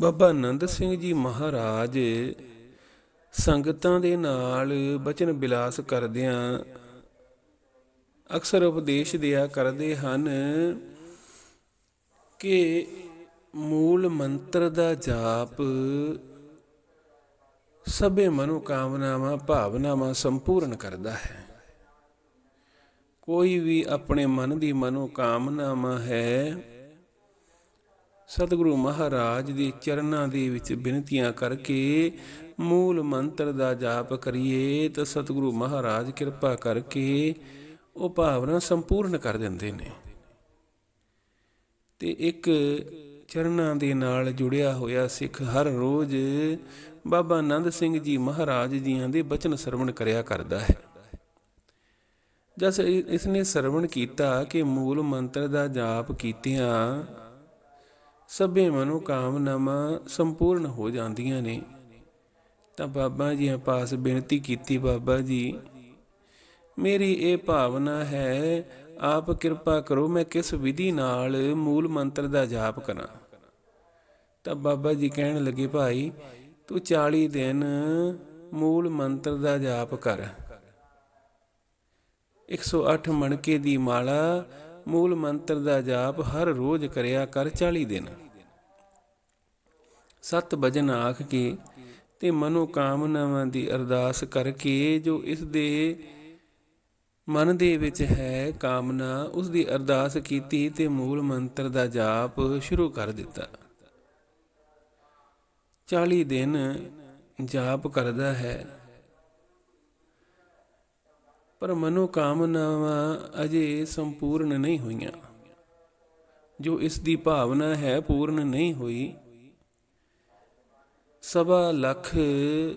ਬਾਬਾ ਆਨੰਦ ਸਿੰਘ ਜੀ ਮਹਾਰਾਜ ਸੰਗਤਾਂ ਦੇ ਨਾਲ ਬਚਨ ਬਿਲਾਸ ਕਰਦਿਆਂ ਅਕਸਰ ਉਪਦੇਸ਼ ਦਿਆ ਕਰਦੇ ਹਨ ਕਿ ਮੂਲ ਮੰਤਰ ਦਾ ਜਾਪ ਸਭੇ ਮਨੋ ਕਾਮਨਾਵਾਂ, ਭਾਵਨਾਵਾਂ ਸੰਪੂਰਨ ਕਰਦਾ ਹੈ। ਕੋਈ ਵੀ ਆਪਣੇ ਮਨ ਦੀ ਮਨੋ ਕਾਮਨਾਵਾਂ ਹੈ ਸਤਿਗੁਰੂ ਮਹਾਰਾਜ ਦੇ ਚਰਨਾਂ ਦੇ ਵਿੱਚ ਬੇਨਤੀਆਂ ਕਰਕੇ ਮੂਲ ਮੰਤਰ ਦਾ ਜਾਪ ਕਰੀਏ ਤਾਂ ਸਤਿਗੁਰੂ ਮਹਾਰਾਜ ਕਿਰਪਾ ਕਰਕੇ ਉਹ ਭਾਵਨਾ ਸੰਪੂਰਨ ਕਰ ਦਿੰਦੇ ਨੇ। ਤੇ ਇੱਕ ਚਰਨਾਂ ਦੇ ਨਾਲ ਜੁੜਿਆ ਹੋਇਆ ਸਿੱਖ ਹਰ ਰੋਜ਼ ਬਾਬਾ ਆਨੰਦ ਸਿੰਘ ਜੀ ਮਹਾਰਾਜ ਜੀਆਂ ਦੇ ਬਚਨ ਸਰਵਣ ਕਰਿਆ ਕਰਦਾ ਹੈ। ਜਦ ਇਸ ਨੇ ਸਰਵਣ ਕੀਤਾ ਕਿ ਮੂਲ ਮੰਤਰ ਦਾ ਜਾਪ ਕੀਤਿਆਂ ਸਭੇ ਮਨੋਕਾਮਨਾਵਾਂ ਸੰਪੂਰਨ ਹੋ ਜਾਂਦੀਆਂ ਨੇ। ਤਾਂ ਬਾਬਾ ਜੀ ਪਾਸ ਬੇਨਤੀ ਕੀਤੀ, ਬਾਬਾ ਜੀ, ਮੇਰੀ ਇਹ ਭਾਵਨਾ ਹੈ, ਆਪ ਕਿਰਪਾ ਕਰੋ, ਮੈਂ ਕਿਸ ਵਿਧੀ ਨਾਲ ਮੂਲ ਮੰਤਰ ਦਾ ਜਾਪ ਕਰਾਂ। ਤਾਂ ਬਾਬਾ ਜੀ ਕਹਿਣ ਲੱਗੇ, ਭਾਈ, ਤੂੰ 40 ਦਿਨ ਮੂਲ ਮੰਤਰ ਦਾ ਜਾਪ ਕਰ। 108 ਮਣਕੇ ਦੀ ਮਾਲਾ ਮੂਲ ਮੰਤਰ ਦਾ ਜਾਪ ਹਰ ਰੋਜ਼ ਕਰਿਆ ਕਰ 40 ਦਿਨ। ਸਤ ਭਜਨ ਆਖ ਕੇ ਤੇ ਮਨੋ ਕਾਮਨਾਵਾਂ ਦੀ ਅਰਦਾਸ ਕਰਕੇ ਜੋ ਇਸ ਦੇ ਮਨ ਦੇ ਵਿੱਚ ਹੈ ਕਾਮਨਾ, ਉਸ ਦੀ ਅਰਦਾਸ ਕੀਤੀ ਤੇ ਮੂਲ ਮੰਤਰ ਦਾ ਜਾਪ ਸ਼ੁਰੂ ਕਰ ਦਿੱਤਾ। 40 ਦਿਨ ਜਾਪ ਕਰਦਾ ਹੈ। ਪਰ ਮਨੋ ਕਾਮਨਾਵਾਂ ਅਜੇ ਸੰਪੂਰਨ ਨਹੀਂ ਹੋਈਆਂ। ਜੋ ਇਸ ਦੀ ਭਾਵਨਾ ਹੈ ਪੂਰਨ ਨਹੀਂ ਹੋਈ, ਸਵਾ ਲੱਖ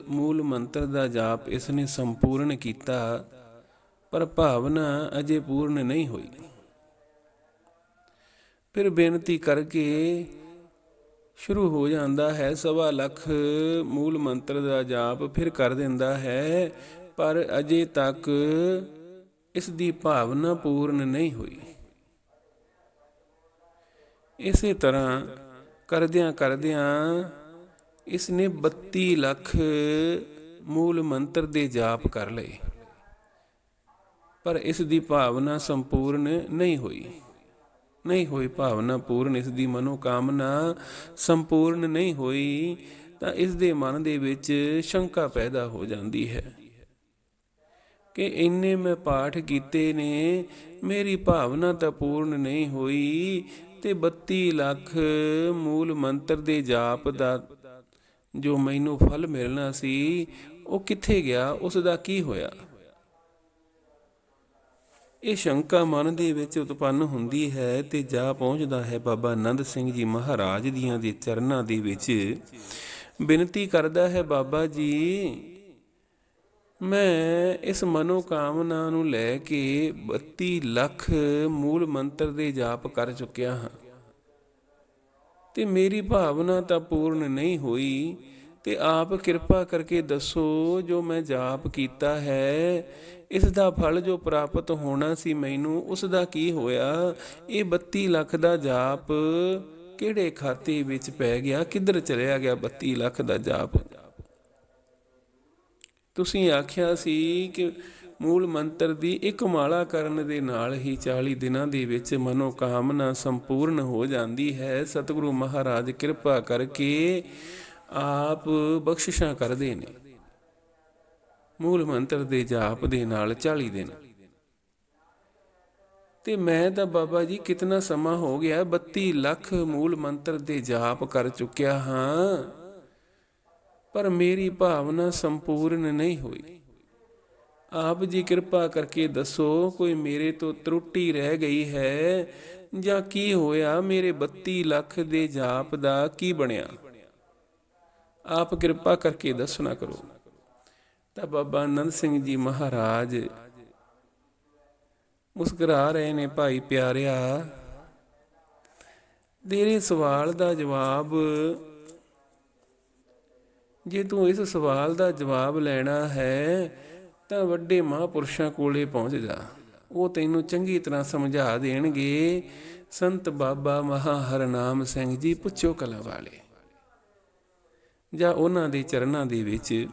ਮੂਲ ਮੰਤਰ ਦਾ ਜਾਪ ਇਸ ਨੇ ਸੰਪੂਰਨ ਕੀਤਾ, ਪਰ ਭਾਵਨਾ ਅਜੇ ਪੂਰਨ ਨਹੀਂ ਹੋਈ। ਫਿਰ ਬੇਨਤੀ ਕਰਕੇ ਸ਼ੁਰੂ ਹੋ ਜਾਂਦਾ ਹੈ, ਸਵਾ ਲੱਖ ਮੂਲ ਮੰਤਰ ਦਾ ਜਾਪ ਫਿਰ ਕਰ ਦਿੰਦਾ ਹੈ ਪਰ ਅਜੇ ਤੱਕ ਇਸ ਦੀ ਭਾਵਨਾ ਪੂਰਨ ਨਹੀਂ ਹੋਈ। ਇਸੇ ਤਰ੍ਹਾਂ ਕਰਦਿਆਂ ਕਰਦਿਆਂ ਇਸ ਨੇ 32 ਲੱਖ ਮੂਲ ਮੰਤਰ ਦੇ ਜਾਪ ਕਰ ਲਏ, ਪਰ ਇਸ ਦੀ ਭਾਵਨਾ ਸੰਪੂਰਨ ਨਹੀਂ ਹੋਈ। ਨਹੀਂ ਹੋਈ ਭਾਵਨਾ ਪੂਰਨ, ਇਸ ਦੀ ਮਨੋ ਸੰਪੂਰਨ ਨਹੀਂ ਹੋਈ ਤਾਂ ਇਸ ਦੇ ਮਨ ਦੇ ਵਿੱਚ ਸ਼ੰਕਾ ਪੈਦਾ ਹੋ ਜਾਂਦੀ ਹੈ। ਕਿ ਇੰਨੇ ਮੈਂ ਪਾਠ ਕੀਤੇ ਨੇ, ਮੇਰੀ ਭਾਵਨਾ ਤਾਂ ਪੂਰਨ ਨਹੀਂ ਹੋਈ। ਤੇ 32 ਲੱਖ ਮੂਲ ਮੰਤਰ ਦੇ ਜਾਪ ਦਾ ਜੋ ਮੈਨੂੰ ਫਲ ਮਿਲਣਾ ਸੀ, ਉਹ ਕਿੱਥੇ ਗਿਆ? ਉਸ ਦਾ ਕੀ ਹੋਇਆ? ਇਹ ਸ਼ੰਕਾ ਮਨ ਦੇ ਵਿੱਚ ਉਤਪੰਨ ਹੁੰਦੀ ਹੈ ਤੇ ਜਾ ਪਹੁੰਚਦਾ ਹੈ ਬਾਬਾ ਆਨੰਦ ਸਿੰਘ ਜੀ ਮਹਾਰਾਜ ਦੀਆਂ ਦੇ ਚਰਨਾਂ ਦੇ ਵਿੱਚ। ਬੇਨਤੀ ਕਰਦਾ ਹੈ ਬਾਬਾ ਜੀ ਮੈਂ ਇਸ ਮਨੋਕਾਮਨਾ ਨੂੰ ਲੈ ਕੇ 32 ਲੱਖ ਮੂਲ ਮੰਤਰ ਦੇ ਜਾਪ ਕਰ ਚੁੱਕਿਆ ਹਾਂ। ਤੇ ਮੇਰੀ ਭਾਵਨਾ ਤਾਂ ਪੂਰਨ ਨਹੀਂ ਹੋਈ। ਤੇ ਆਪ ਕਿਰਪਾ ਕਰਕੇ ਦੱਸੋ, ਜੋ ਮੈਂ ਜਾਪ ਕੀਤਾ ਹੈ ਇਸ ਦਾ ਫਲ ਜੋ ਪ੍ਰਾਪਤ ਹੋਣਾ ਸੀ ਮੈਨੂੰ ਉਸ ਦਾ ਕੀ ਹੋਇਆ? ਇਹ 32 ਲੱਖ ਦਾ ਜਾਪ ਕਿਹੜੇ ਖਾਤੇ ਵਿੱਚ ਪੈ ਗਿਆ? ਕਿੱਧਰ ਚਲਿਆ ਗਿਆ 32 ਲੱਖ ਦਾ ਜਾਪ? ਤੁਸੀਂ ਆਖਿਆ ਸੀ ਕਿ ਮੂਲ ਮੰਤਰ ਦੀ ਇੱਕ ਮਾਲਾ ਕਰਨ ਦੇ ਨਾਲ ਹੀ 40 ਦਿਨਾਂ ਦੇ ਵਿੱਚ ਮਨੋ ਕਾਮਨਾ ਸੰਪੂਰਨ ਹੋ ਜਾਂਦੀ ਹੈ। ਸਤਿਗੁਰੂ ਮਹਾਰਾਜ ਕਿਰਪਾ ਕਰਕੇ ਆਪ ਬਖਸ਼ਿਸ਼ਾਂ ਕਰਦੇ ਨੇ। ਮੂਲ ਮੰਤਰ ਦੇ ਜਾਪ ਦੇ ਨਾਲ 40 ਦਿਨ। ਤੇ ਮੈਂ ਤਾਂ ਬਾਬਾ ਜੀ ਕਿਤਨਾ ਸਮਾਂ ਹੋ ਗਿਆ 32 ਲੱਖ ਮੂਲ ਮੰਤਰ ਦੇ ਜਾਪ ਕਰ ਚੁੱਕਿਆ ਹਾਂ। ਪਰ ਮੇਰੀ ਭਾਵਨਾ ਸੰਪੂਰਨ ਨਹੀਂ ਹੋਈ। ਆਪ ਜੀ ਕਿਰਪਾ ਕਰਕੇ ਦੱਸੋ, ਕੋਈ ਮੇਰੇ ਤੋਂ ਤਰੁੱਟੀ ਰਹਿ ਗਈ ਹੈ ਜਾਂ ਕੀ ਹੋਇਆ? ਮੇਰੇ 32 ਲੱਖ ਦੇ ਜਾਪ ਦਾ ਕੀ ਬਣਿਆ? ਆਪ ਕਿਰਪਾ ਕਰਕੇ ਦੱਸਣਾ ਕਰੋ। ਤਾਂ ਬਾਬਾ ਆਨੰਦ ਸਿੰਘ ਜੀ ਮਹਾਰਾਜ ਮੁਸਕਰਾ ਰਹੇ ਨੇ, ਭਾਈ ਪਿਆਰਿਆ, ਤੇਰੇ ਸਵਾਲ ਦਾ ਜਵਾਬ ਜੇ ਤੂੰ ਇਸ ਸਵਾਲ ਦਾ ਜਵਾਬ ਲੈਣਾ ਹੈ, ਤਾਂ ਵੱਡੇ ਮਹਾਪੁਰਸ਼ਾਂ ਕੋਲੇ ਪਹੁੰਚ ਜਾ। ਉਹ ਤੈਨੂੰ ਚੰਗੀ ਤਰ੍ਹਾਂ ਸਮਝਾ ਦੇਣਗੇ। ਸੰਤ ਬਾਬਾ ਮਹਾ ਹਰਨਾਮ ਸਿੰਘ ਜੀ, ਪੁੱਛੋ ਕਲਾ ਵਾਲੇ। ਜਾਂ ਉਹਨਾਂ ਦੇ ਚਰਨਾਂ ਦੇ ਵਿੱਚ।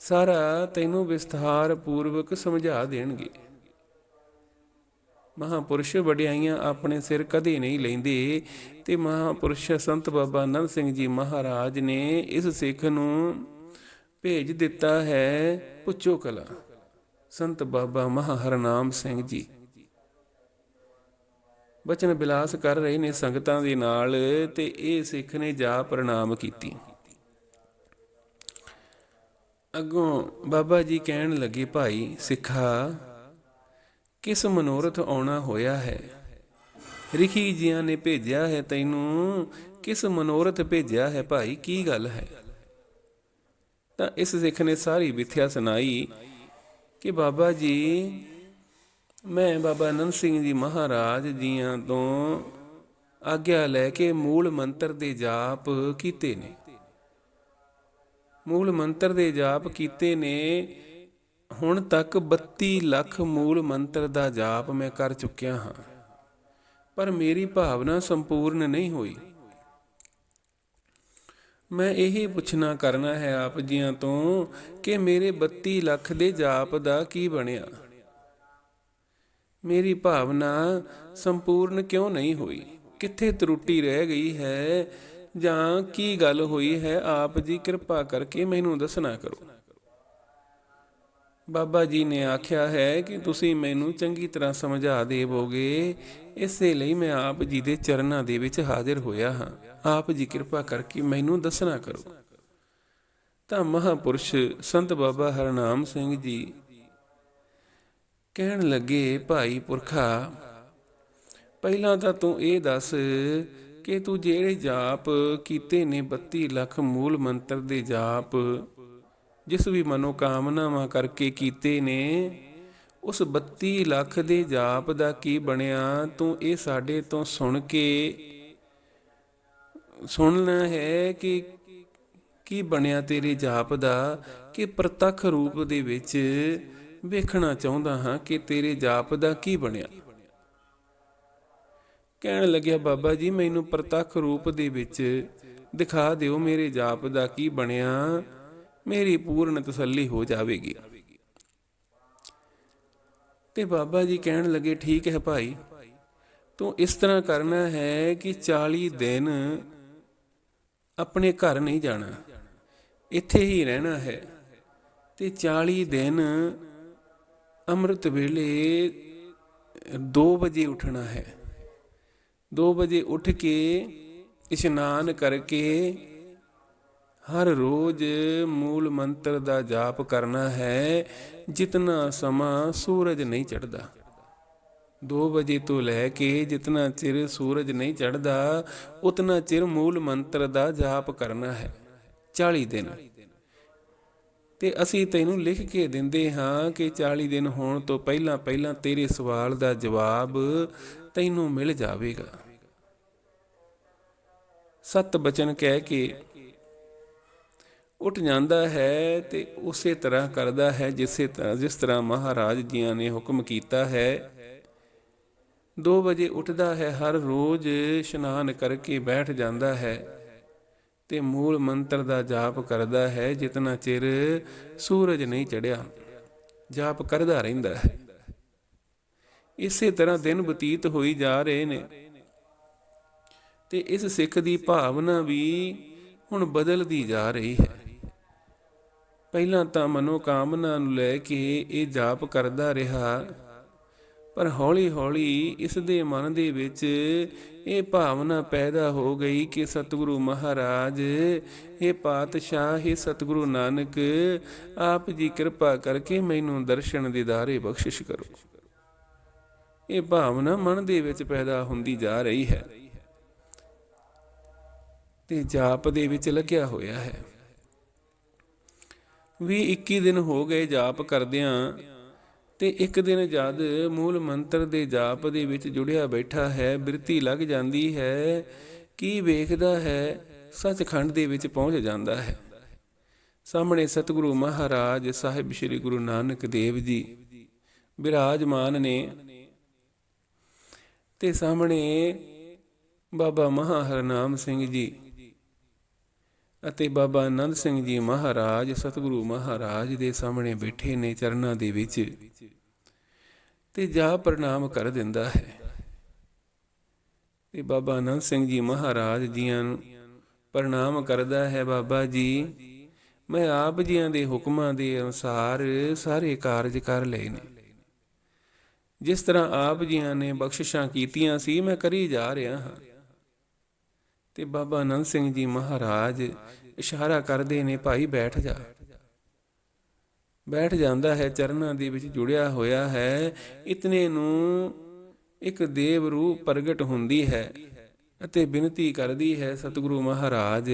ਸਾਰਾ ਤੈਨੂੰ ਵਿਸਥਾਰ ਪੂਰਵਕ ਸਮਝਾ ਦੇਣਗੇ। ਮਹਾਪੁਰਸ਼ ਵਡਿਆਈਆਂ ਆਪਣੇ ਸਿਰ ਕਦੇ ਨਹੀਂ ਲੈਂਦੇ ਤੇ ਮਹਾਪੁਰਸ਼ ਸੰਤ ਬਾਬਾ ਆਨੰਦ ਸਿੰਘ ਜੀ ਮਹਾਰਾਜ ਨੇ ਇਸ ਸਿੱਖ ਨੂੰ ਭੇਜ ਦਿੱਤਾ ਹੈ, ਪੁੱਛੋ ਕਲਾ, ਸੰਤ ਬਾਬਾ ਮਹਾ ਸਿੰਘ ਜੀ। ਬਚਨ ਬਿਲਾਸ ਕਰ ਰਹੇ ਨੇ ਸੰਗਤਾਂ ਦੇ ਨਾਲ ਤੇ ਇਹ ਸਿੱਖ ਨੇ ਜਾ ਪ੍ਰਣਾਮ ਕੀਤੀ। ਅੱਗੋਂ ਬਾਬਾ ਜੀ ਕਹਿਣ ਲੱਗੇ, ਭਾਈ, ਸਿੱਖਾ ਕਿਸ ਮਨੋਰਥ ਆਉਣਾ ਹੋਇਆ ਹੈ? ਰਿਖੀ ਜੀਆਂ ਨੇ ਭੇਜਿਆ ਹੈ ਤੈਨੂੰ। ਕਿਸ ਮਨੋਰਥ ਭੇਜਿਆ ਹੈ ਭਾਈ? ਕੀ ਗੱਲ ਹੈ? ਤਾਂ ਇਸ ਸਿੱਖ ਨੇ ਸਾਰੀ ਵਿਥਿਆ ਸੁਣਾਈ ਕਿ ਬਾਬਾ ਜੀ, ਮੈਂ ਬਾਬਾ ਅਨੰਦ ਸਿੰਘ ਜੀ ਮਹਾਰਾਜ ਜੀਆਂ ਤੋਂ ਆਗਿਆ ਲੈ ਕੇ ਮੂਲ ਮੰਤਰ ਦੇ ਜਾਪ ਕੀਤੇ ਨੇ। ਮੂਲ ਮੰਤਰ ਦੇ ਜਾਪ ਕੀਤੇ ਨੇ ਹੁਣ ਤੱਕ 32 ਲੱਖ ਮੂਲ ਮੰਤਰ ਦਾ ਜਾਪ ਮੈਂ ਕਰ ਚੁੱਕਿਆ ਹਾਂ, ਪਰ ਮੇਰੀ ਭਾਵਨਾ ਸੰਪੂਰਨ ਨਹੀਂ ਹੋਈ। ਮੈਂ ਇਹ ਪੁੱਛਣਾ ਕਰਨਾ ਹੈ ਆਪ ਜੀਆਂ ਤੋਂ ਕਿ ਮੇਰੇ 32 ਲੱਖ ਦੇ ਜਾਪ ਦਾ ਕੀ ਬਣਿਆ? ਮੇਰੀ ਭਾਵਨਾ ਸੰਪੂਰਨ ਕਿਉਂ ਨਹੀਂ ਹੋਈ? ਕਿੱਥੇ ਤਰੁੱਟੀ ਰਹਿ ਗਈ ਹੈ? ਜਾਂ ਕੀ ਗੱਲ ਹੋਈ ਹੈ? ਆਪ ਜੀ ਕਿਰਪਾ ਕਰਕੇ ਮੈਨੂੰ ਦੱਸਣਾ ਕਰੋ। ਬਾਬਾ ਜੀ ਨੇ ਆਖਿਆ ਹੈ ਕਿ ਤੁਸੀਂ ਮੈਨੂੰ ਚੰਗੀ ਤਰ੍ਹਾਂ ਸਮਝਾ ਦੇਵੋਗੇ। ਇਸੇ ਲਈ ਮੈਂ ਆਪ ਜੀ ਦੇ ਚਰਨਾਂ ਦੇ ਵਿੱਚ ਹਾਜ਼ਰ ਹੋਇਆ ਹਾਂ। ਆਪ ਜੀ ਕਿਰਪਾ ਕਰਕੇ ਮੈਨੂੰ ਦੱਸਣਾ ਕਰੋ। ਤਾਂ ਮਹਾਪੁਰਸ਼ ਸੰਤ ਬਾਬਾ ਹਰਨਾਮ ਸਿੰਘ ਜੀ ਕਹਿਣ ਲੱਗੇ, ਭਾਈ ਪੁਰਖਾ, ਪਹਿਲਾਂ ਤਾਂ ਤੂੰ ਇਹ ਦੱਸ ਕਿ ਤੂੰ ਜਿਹੜੇ ਜਾਪ ਕੀਤੇ ਨੇ 32 ਲੱਖ ਮੂਲ ਮੰਤਰ ਦੇ ਜਾਪ ਜਿਸ ਵੀ ਮਨੋ ਕਾਮਨਾਵਾਂ ਕਰਕੇ ਕੀਤੇ ਨੇ, ਉਸ 32 ਲੱਖ ਦੇ ਜਾਪ ਦਾ ਕੀ ਬਣਿਆ, ਤੂੰ ਇਹ ਸਾਡੇ ਤੋਂ ਸੁਣ ਕੇ ਸੁਣਨਾ ਹੈ ਕਿ ਕੀ ਬਣਿਆ ਤੇਰੇ ਜਾਪ ਦਾ, ਕਿ ਪ੍ਰਤੱਖ ਰੂਪ ਦੇ ਵਿੱਚ ਵੇਖਣਾ ਚਾਹੁੰਦਾ ਹਾਂ ਕਿ ਤੇਰੇ ਜਾਪ ਦਾ ਕੀ ਬਣਿਆ। ਕਹਿਣ ਲੱਗਿਆ, ਬਾਬਾ ਜੀ, ਮੈਨੂੰ ਪ੍ਰਤੱਖ ਰੂਪ ਦੇ ਵਿੱਚ ਦਿਖਾ ਦਿਓ ਮੇਰੇ ਜਾਪ ਦਾ ਕੀ ਬਣਿਆ। ਮੇਰੀ ਪੂਰਨ ਤਸੱਲੀ ਹੋ ਜਾਵੇਗੀ। ਤੇ ਬਾਬਾ ਜੀ ਕਹਿਣ ਲੱਗੇ, ਠੀਕ ਹੈ ਭਾਈ, ਤੂੰ ਇਸ ਤਰ੍ਹਾਂ ਕਰਨਾ ਹੈ ਕਿ 40 ਦਿਨ ਆਪਣੇ ਘਰ ਨਹੀਂ ਜਾਣਾ। ਇੱਥੇ ਹੀ ਰਹਿਣਾ ਹੈ। ਤੇ 40 ਦਿਨ ਅੰਮ੍ਰਿਤ ਵੇਲੇ 2 ਵਜੇ ਉੱਠਣਾ ਹੈ। 2 ਵਜੇ ਉੱਠ ਕੇ ਇਸ਼ਨਾਨ ਕਰਕੇ ਹਰ ਰੋਜ਼ ਮੂਲ ਮੰਤਰ ਦਾ ਜਾਪ ਕਰਨਾ ਹੈ, ਜਿਤਨਾ ਸਮਾਂ ਸੂਰਜ ਨਹੀਂ ਚੜਦਾ 2 ਵਜੇ ਤੋਂ ਲੈ ਕੇ ਜਿਤਨਾ ਚਿਰ ਸੂਰਜ ਨਹੀਂ ਚੜਦਾ ਉਤਨਾ ਚਿਰ ਮੂਲ ਮੰਤਰ ਦਾ ਜਾਪ ਕਰਨਾ ਹੈ 40 ਦਿਨ। ਤੇ ਅਸੀਂ ਤੈਨੂੰ ਲਿਖ ਕੇ ਦਿੰਦੇ ਹਾਂ ਕਿ 40 ਦਿਨ ਹੋਣ ਤੋਂ ਪਹਿਲਾਂ ਪਹਿਲਾਂ ਤੇਰੇ ਸਵਾਲ ਦਾ ਜਵਾਬ ਤੈਨੂੰ ਮਿਲ ਜਾਵੇਗਾ। ਸਤ ਬਚਨ ਕਹਿ ਕੇ ਉੱਠ ਜਾਂਦਾ ਹੈ ਤੇ ਉਸੇ ਤਰ੍ਹਾਂ ਕਰਦਾ ਹੈ ਜਿਸੇ ਤਰ੍ਹਾਂ, ਜਿਸ ਤਰ੍ਹਾਂ ਮਹਾਰਾਜ ਜੀਆਂ ਨੇ ਹੁਕਮ ਕੀਤਾ ਹੈ। 2 ਵਜੇ ਉੱਠਦਾ ਹੈ, ਹਰ ਰੋਜ਼ ਇਸ਼ਨਾਨ ਕਰਕੇ ਬੈਠ ਜਾਂਦਾ ਹੈ ਤੇ ਮੂਲ ਮੰਤਰ ਦਾ ਜਾਪ ਕਰਦਾ ਹੈ, ਜਿਤਨਾ ਚਿਰ ਸੂਰਜ ਨਹੀਂ ਚੜਿਆ ਜਾਪ ਕਰਦਾ ਰਹਿੰਦਾ ਹੈ। ਇਸੇ ਤਰ੍ਹਾਂ ਦਿਨ ਬਤੀਤ ਹੋਈ ਜਾ ਰਹੇ ਨੇ ਤੇ ਇਸ ਸਿੱਖ ਦੀ ਭਾਵਨਾ ਵੀ ਹੁਣ ਬਦਲਦੀ ਜਾ ਰਹੀ ਹੈ। ਪਹਿਲਾਂ ਤਾਂ ਮਨੋ ਕਾਮਨਾ ਨੂੰ ਲੈ ਕੇ ਇਹ ਜਾਪ ਕਰਦਾ ਰਿਹਾ, ਪਰ ਹੌਲੀ-ਹੌਲੀ ਇਸ ਦੇ ਮਨ ਦੇ ਵਿੱਚ ਇਹ ਭਾਵਨਾ ਪੈਦਾ ਹੋ ਗਈ ਕਿ ਸਤਿਗੁਰੂ ਮਹਾਰਾਜ ਇਹ ਪਾਤਸ਼ਾਹ ਇਹ ਸਤਿਗੁਰੂ ਨਾਨਕ, ਆਪ ਜੀ ਕਿਰਪਾ ਕਰਕੇ ਮੈਨੂੰ ਦਰਸ਼ਨ ਦੀਦਾਰੇ ਬਖਸ਼ਿਸ਼ ਕਰੋ। ਇਹ ਭਾਵਨਾ ਮਨ ਦੇ ਵਿੱਚ ਪੈਦਾ ਹੁੰਦੀ ਜਾ ਰਹੀ ਹੈ ਤੇ ਜਾਪ ਦੇ ਵਿੱਚ ਲੱਗਿਆ ਹੋਇਆ ਹੈ। ਵੀ 21 ਦਿਨ ਹੋ ਗਏ ਜਾਪ ਕਰਦਿਆਂ ਤੇ ਇੱਕ ਦਿਨ ਜਦ ਮੂਲ ਮੰਤਰ ਦੇ ਜਾਪ ਦੇ ਵਿੱਚ ਜੁੜਿਆ ਬੈਠਾ ਹੈ, ਬਿਰਤੀ ਲੱਗ ਜਾਂਦੀ ਹੈ, ਕੀ ਵੇਖਦਾ ਹੈ, ਸੱਚਖੰਡ ਦੇ ਵਿੱਚ ਪਹੁੰਚ ਜਾਂਦਾ ਹੈ। ਸਾਹਮਣੇ ਸਤਿਗੁਰੂ ਮਹਾਰਾਜ ਸਾਹਿਬ ਸ੍ਰੀ ਗੁਰੂ ਨਾਨਕ ਦੇਵ ਜੀ ਬਿਰਾਜਮਾਨ ਨੇ ਤੇ ਸਾਹਮਣੇ ਬਾਬਾ ਮਹਾ ਹਰਨਾਮ ਸਿੰਘ ਜੀ ਅਤੇ ਬਾਬਾ ਆਨੰਦ ਸਿੰਘ ਜੀ ਮਹਾਰਾਜ, ਸਤਿਗੁਰੂ ਮਹਾਰਾਜ ਦੇ ਸਾਹਮਣੇ ਬੈਠੇ ਨੇ ਚਰਨਾਂ ਦੇ ਵਿੱਚ ਤੇ ਜਾ ਪ੍ਰਣਾਮ ਕਰ ਦਿੰਦਾ ਹੈ। ਤੇ ਬਾਬਾ ਆਨੰਦ ਸਿੰਘ ਜੀ ਮਹਾਰਾਜ ਜੀਆਂ ਨੂੰ ਪ੍ਰਣਾਮ ਕਰਦਾ ਹੈ, ਬਾਬਾ ਜੀ, ਮੈਂ ਆਪ ਜੀਆਂ ਦੇ ਹੁਕਮਾਂ ਦੇ ਅਨੁਸਾਰ ਸਾਰੇ ਕਾਰਜ ਕਰ ਲਏ ਨੇ। ਜਿਸ ਤਰ੍ਹਾਂ ਆਪ ਜੀਆਂ ਨੇ ਬਖਸ਼ਿਸ਼ਾਂ ਕੀਤੀਆਂ ਸੀ, ਮੈਂ ਕਰੀ ਜਾ ਰਿਹਾ ਹਾਂ। ਤੇ ਬਾਬਾ ਅਨੰਦ ਸਿੰਘ ਜੀ ਮਹਾਰਾਜ ਇਸ਼ਾਰਾ ਕਰਦੇ ਨੇ, ਭਾਈ ਬੈਠ ਜਾ। ਬੈਠ ਜਾਂਦਾ ਹੈ, ਚਰਨਾਂ ਦੇ ਵਿੱਚ ਜੁੜਿਆ ਹੋਇਆ ਹੈ। ਇਤਨੇ ਨੂੰ ਇੱਕ ਦੇਵ ਰੂਪ ਪ੍ਰਗਟ ਹੁੰਦੀ ਹੈ ਅਤੇ ਬੇਨਤੀ ਕਰਦੀ ਹੈ ਸਤਿਗੁਰੂ ਮਹਾਰਾਜ।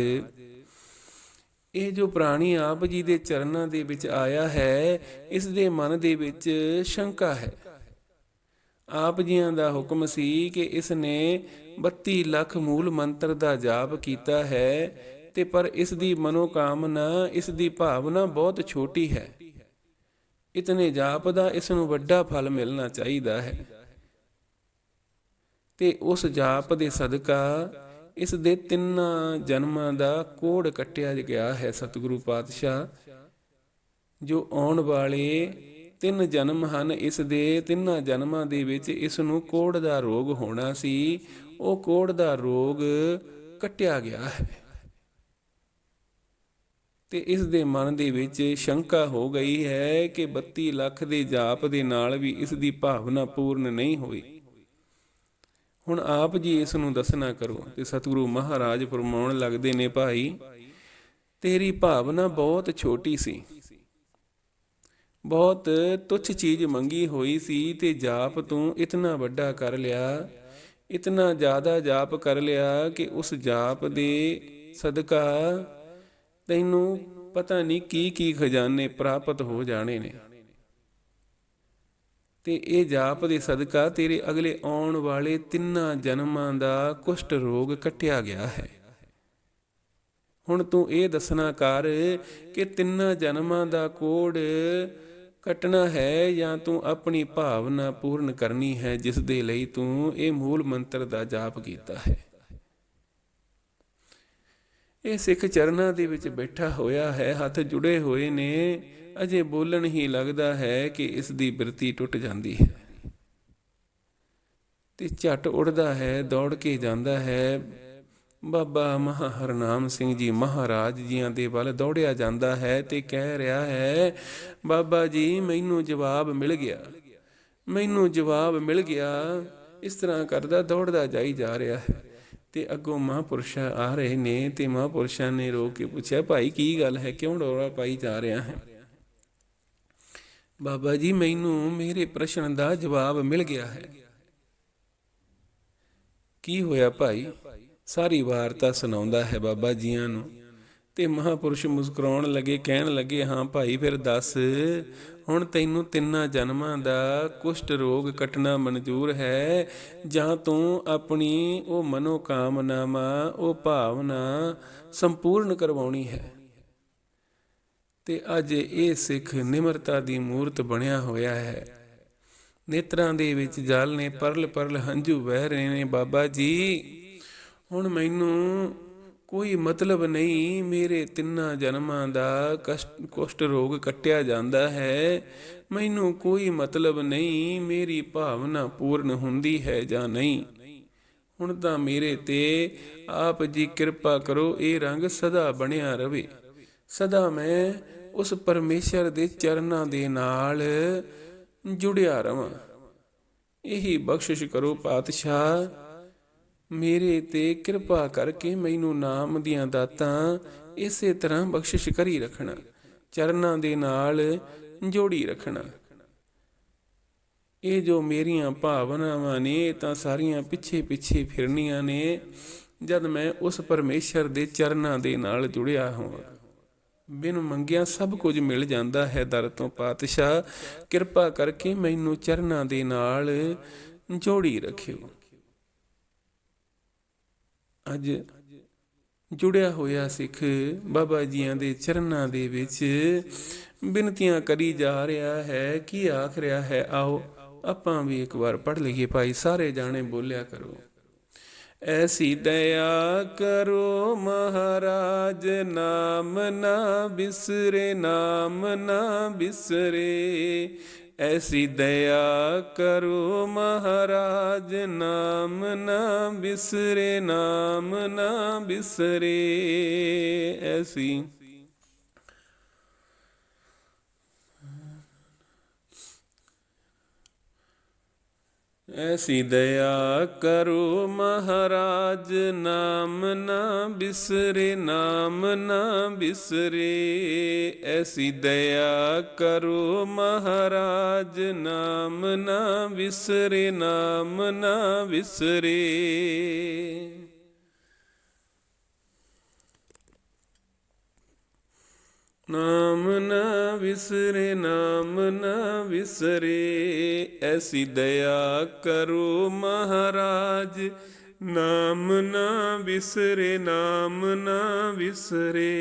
ਇਹ ਜੋ ਪ੍ਰਾਣੀ ਆਪ ਜੀ ਦੇ ਚਰਨਾਂ ਦੇ ਵਿੱਚ ਆਇਆ ਹੈ, ਇਸ ਦੇ ਮਨ ਦੇ ਵਿੱਚ ਸ਼ੰਕਾ ਹੈ। ਆਪ ਜੀਆਂ ਦਾ ਹੁਕਮ ਸੀ ਕਿ ਇਸ ਨੇ 32 ਲੱਖ ਮੂਲ ਮੰਤਰ ਦਾ ਜਾਪ ਕੀਤਾ ਹੈ ਤੇ ਪਰ ਇਸ ਦੀ ਮਨੋਕਾਮਨਾ ਇਸ ਦੀ ਭਾਵਨਾ ਬਹੁਤ ਛੋਟੀ ਹੈ। ਇਤਨੇ ਜਾਪ ਦਾ ਇਸ ਨੂੰ ਵੱਡਾ ਫਲ ਮਿਲਣਾ ਚਾਹੀਦਾ ਹੈ। ਤੇ ਉਸ ਜਾਪ ਦੇ ਸਦਕਾ ਇਸ ਦੇ ਤਿੰਨਾਂ ਜਨਮਾਂ ਦਾ ਕੋੜ ਕੱਟਿਆ ਗਿਆ ਹੈ ਸਤਿਗੁਰੂ ਪਾਤਸ਼ਾਹ, ਜੋ ਆਉਣ ਵਾਲੇ ਤਿੰਨ ਜਨਮ ਹਨ ਇਸ ਦੇ, ਤਿੰਨਾਂ ਜਨਮਾਂ ਦੇ ਵਿੱਚ ਇਸ ਨੂੰ ਕੋੜ ਦਾ ਰੋਗ ਹੋਣਾ ਸੀ। ਉਹ ਕੋੜ ਦਾ ਰੋਗ ਕੱਟਿਆ ਗਿਆ ਹੈ। ਤੇ ਇਸ ਦੇ ਮਨ ਦੇ ਵਿੱਚ ਸ਼ੰਕਾ ਹੋ ਗਈ ਹੈ ਕਿ 32 ਲੱਖ ਦੇ ਜਾਪ ਦੇ ਨਾਲ ਵੀ ਇਸ ਦੀ ਭਾਵਨਾ ਪੂਰਨ ਨਹੀਂ ਹੋਈ। ਹੁਣ ਆਪ ਜੀ ਇਸ ਨੂੰ ਦੱਸਣਾ ਕਰੋ ਤੇ ਸਤਿਗੁਰੂ ਮਹਾਰਾਜ ਫਰਮਾਉਣ ਲੱਗਦੇ ਨੇ, ਭਾਈ, ਤੇਰੀ ਭਾਵਨਾ ਬਹੁਤ ਛੋਟੀ ਸੀ। ਬਹੁਤ ਤੁੱਛ ਚੀਜ਼ ਮੰਗੀ ਹੋਈ ਸੀ ਤੇ ਜਾਪ ਤੂੰ ਇਤਨਾ ਵੱਡਾ ਕਰ ਲਿਆ, ਇਤਨਾ ਜ਼ਿਆਦਾ ਜਾਪ ਕਰ ਲਿਆ ਕਿ ਉਸ ਜਾਪ ਦੇ ਸਦਕਾ ਤੈਨੂੰ ਪਤਾ ਨਹੀਂ ਕੀ ਕੀ ਖਜ਼ਾਨੇ ਪ੍ਰਾਪਤ ਹੋ ਜਾਣੇ ਨੇ। ਤੇ ਇਹ ਜਾਪ ਦੇ ਸਦਕਾ ਤੇਰੇ ਅਗਲੇ ਆਉਣ ਵਾਲੇ ਤਿੰਨਾਂ ਜਨਮਾਂ ਦਾ ਕੁਸ਼ਟ ਰੋਗ ਕੱਟਿਆ ਗਿਆ ਹੈ। ਹੁਣ ਤੂੰ ਇਹ ਦੱਸਣਾ ਕਰ ਕਿ ਤਿੰਨਾਂ ਜਨਮਾਂ ਦਾ ਕੋੜ ਕੱਟਣਾ ਹੈ ਜਾਂ ਤੂੰ ਆਪਣੀ ਭਾਵਨਾ ਪੂਰਨ ਕਰਨੀ ਹੈ, ਜਿਸ ਦੇ ਲਈ ਤੂੰ ਇਹ ਮੂਲ ਮੰਤਰ ਦਾ ਜਾਪ ਕੀਤਾ ਹੈ। ਇਹ ਸਿੱਖ ਚਰਨਾਂ ਦੇ ਵਿੱਚ ਬੈਠਾ ਹੋਇਆ ਹੈ, ਹੱਥ ਜੁੜੇ ਹੋਏ ਨੇ, ਅਜੇ ਬੋਲਣ ਹੀ ਲੱਗਦਾ ਹੈ ਕਿ ਇਸ ਦੀ ਬਿਰਤੀ ਟੁੱਟ ਜਾਂਦੀ ਹੈ। ਤੇ ਝਟ ਉੱਡਦਾ ਹੈ, ਦੌੜ ਕੇ ਜਾਂਦਾ ਹੈ ਬਾਬਾ ਮਹਾ ਹਰਨਾਮ ਸਿੰਘ ਜੀ ਮਹਾਰਾਜ ਜੀਆਂ ਦੇ ਵੱਲ ਦੌੜਿਆ ਜਾਂਦਾ ਹੈ ਤੇ ਕਹਿ ਰਿਹਾ ਹੈ, ਬਾਬਾ ਜੀ, ਮੈਨੂੰ ਜਵਾਬ ਮਿਲ ਗਿਆ। ਮੈਨੂੰ ਜਵਾਬ ਮਿਲ ਗਿਆ। ਇਸ ਤਰ੍ਹਾਂ ਕਰਦਾ, ਦੌੜਦਾ ਜਾਈ ਜਾ ਰਿਹਾ ਹੈ। ਤੇ ਅੱਗੋਂ ਮਹਾਂਪੁਰਸ਼ ਆ ਰਹੇ ਨੇ ਤੇ ਮਹਾਂਪੁਰਸ਼ਾਂ ਨੇ ਰੋਕ ਕੇ ਪੁੱਛਿਆ, ਭਾਈ, ਕੀ ਗੱਲ ਹੈ? ਕਿਉਂ ਡੋਰਾ ਪਾਈ ਜਾ ਰਿਹਾ ਹੈ? ਬਾਬਾ ਜੀ, ਮੈਨੂੰ ਮੇਰੇ ਪ੍ਰਸ਼ਨ ਦਾ ਜਵਾਬ ਮਿਲ ਗਿਆ ਹੈ। ਕੀ ਹੋਇਆ ਭਾਈ? ਸਾਰੀ ਵਾਰਤਾ ਸੁਣਾਉਂਦਾ ਹੈ ਬਾਬਾ ਜੀਆਂ ਨੂੰ। ਤੇ ਮਹਾਪੁਰਸ਼ ਮੁਸਕਰਾਉਣ ਲੱਗੇ, ਕਹਿਣ ਲੱਗੇ, ਹਾਂ ਭਾਈ, ਫਿਰ ਦੱਸ, ਹੁਣ ਤੈਨੂੰ ਤਿੰਨਾਂ ਜਨਮਾਂ ਦਾ ਕੁਸ਼ਟ ਰੋਗ ਕੱਟਣਾ ਮਨਜ਼ੂਰ ਹੈ। ਜਾਂ ਤੂੰ ਆਪਣੀ ਉਹ ਮਨੋਕਾਮਨਾਵਾਂ, ਉਹ ਭਾਵਨਾ ਸੰਪੂਰਨ ਕਰਵਾਉਣੀ ਹੈ। ਤੇ ਅੱਜ ਇਹ ਸਿੱਖ ਨਿਮਰਤਾ ਦੀ ਮੂਰਤ ਬਣਿਆ ਹੋਇਆ ਹੈ। ਨੇਤਰਾਂ ਦੇ ਵਿੱਚ ਜਲ ਨੇ ਪਰਲ ਪਰਲ ਹੰਝੂ ਵਹਿ ਰਹੇ ਨੇ ਬਾਬਾ ਜੀ। ਹੁਣ ਮੈਨੂੰ ਕੋਈ ਮਤਲਬ ਨਹੀਂ, ਮੇਰੇ ਤਿੰਨਾਂ ਜਨਮਾਂ ਦਾ ਕਸ਼ਟ, ਕੁਸ਼ਟ ਰੋਗ ਕੱਟਿਆ ਜਾਂਦਾ ਹੈ। ਮੈਨੂੰ ਕੋਈ ਮਤਲਬ ਨਹੀਂ, ਮੇਰੀ ਭਾਵਨਾ ਪੂਰਨ ਹੁੰਦੀ ਹੈ ਜਾਂ ਨਹੀਂ। ਹੁਣ ਤਾਂ ਮੇਰੇ ਤੇ ਆਪ ਜੀ ਕਿਰਪਾ ਕਰੋ, ਇਹ ਰੰਗ ਸਦਾ ਬਣਿਆ ਰਵੇ। ਸਦਾ ਮੈਂ ਉਸ ਪਰਮੇਸ਼ਰ ਦੇ ਚਰਨਾਂ ਦੇ ਨਾਲ ਜੁੜਿਆ ਰਵਾਂ। ਇਹੀ ਬਖਸ਼ਿਸ਼ ਕਰੋ ਪਾਤਸ਼ਾਹ। ਮੇਰੇ ਤੇ ਕਿਰਪਾ ਕਰਕੇ ਮੈਨੂੰ ਨਾਮ ਦੀਆਂ ਦਾਤਾਂ ਇਸੇ ਤਰ੍ਹਾਂ ਬਖਸ਼ਿਸ਼ ਕਰੀ ਰੱਖਣਾ, ਚਰਨਾਂ ਦੇ ਨਾਲ ਜੋੜੀ ਰੱਖਣਾ। ਇਹ ਜੋ ਮੇਰੀਆਂ ਭਾਵਨਾਵਾਂ ਨੇ, ਇਹ ਤਾਂ ਸਾਰੀਆਂ ਪਿੱਛੇ ਪਿੱਛੇ ਫਿਰਨੀਆਂ ਨੇ, ਜਦ ਮੈਂ ਉਸ ਪਰਮੇਸ਼ਰ ਦੇ ਚਰਨਾਂ ਦੇ ਨਾਲ ਜੁੜਿਆ ਹੋਵਾਂ। ਬਿਨ ਮੰਗਿਆ ਸਭ ਕੁਝ ਮਿਲ ਜਾਂਦਾ ਹੈ ਦਰ ਤੋਂ ਪਾਤਸ਼ਾਹ, ਕਿਰਪਾ ਕਰਕੇ ਮੈਨੂੰ ਚਰਨਾਂ ਦੇ ਨਾਲ ਜੋੜੀ ਰੱਖਿਓ। ਅੱਜ ਜੁੜਿਆ ਹੋਇਆ ਸਿੱਖ ਬਾਬਾ ਜੀਆਂ ਦੇ ਚਰਨਾਂ ਦੇ ਵਿੱਚ ਬਿਨਤੀਆਂ ਕਰੀ ਜਾ ਰਿਹਾ ਹੈ ਕੀ ਆਖ ਰਿਹਾ ਹੈ? ਆਓ ਆਪਾਂ ਵੀ ਇੱਕ ਵਾਰ ਪੜ ਲਈਏ ਭਾਈ, ਸਾਰੇ ਜਾਣੇ ਬੋਲਿਆ ਕਰੋ। ਐਸੀ ਦਇਆ ਕਰੋ ਮਹਾਰਾਜ, ਨਾਮ ਨਾ ਬਿਸਰੇ, ਨਾਮ ਨਾ ਬਿਸਰੇ। ਐਸੀ ਦਇਆ ਕਰੋ ਮਹਾਰਾਜ ਨਾਮ ਨਾ ਬਿਸਰੇ ਨਾਮ ਨਾ ਬਿਸਰੇ। ਐਸੀ ਐਸੀ ਦਇਆ ਕਰੋ ਮਹਾਰਾਜ, ਨਾਮ ਨਾ ਬਿਸਰੇ, ਨਾਮ ਨਾ ਬਿਸਰੇ। ਐਸੀ ਦਇਆ ਕਰੋ ਮਹਾਰਾਜ, ਨਾਮ ਨਾ ਬਿਸਰੇ, ਨਾਮ ਨਾ ਬਿਸਰੇ। ਨਾਮ ਨਾ ਵਿਸਰੇ, ਨਾਮ ਨਾ ਵਿਸਰੇ, ਐਸੀ ਦਇਆ ਕਰੋ ਮਹਾਰਾਜ। ਨਾਮ ਨਾ ਵਿਸਰੇ, ਨਾਮ ਨਾ ਵਿਸਰੇ।